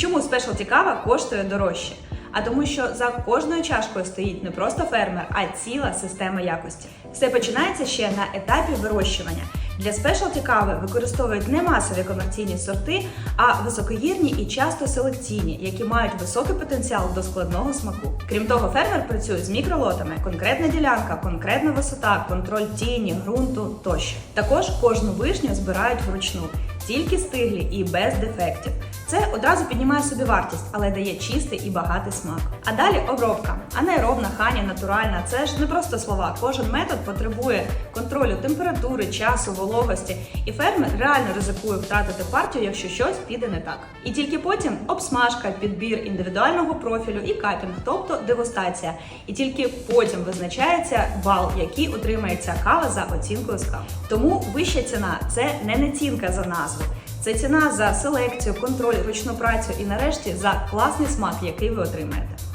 Чому спешалті кава коштує дорожче? А тому, що за кожною чашкою стоїть не просто фермер, а ціла система якості. Все починається ще на етапі вирощування. Для спешалті кави використовують не масові комерційні сорти, а високогірні і часто селекційні, які мають високий потенціал до складного смаку. Крім того, фермер працює з мікролотами, конкретна ділянка, конкретна висота, контроль тіні, ґрунту тощо. Також кожну вишню збирають вручну, тільки стиглі і без дефектів. Це одразу піднімає собі вартість, але дає чистий і багатий смак. А далі обробка. Анаеробна, хані, натуральна. Це ж не просто слова. Кожен метод потребує контролю температури, часу, вологості, і фермер реально ризикує втратити партію, якщо щось піде не так. І тільки потім обсмажка, підбір індивідуального профілю і капінг, тобто дегустація. І тільки потім визначається бал, який отримає кава за оцінкою з кав. Тому вища ціна це не націнка за назву. Це ціна за селекцію, контроль, ручну працю і нарешті за класний смак, який ви отримаєте.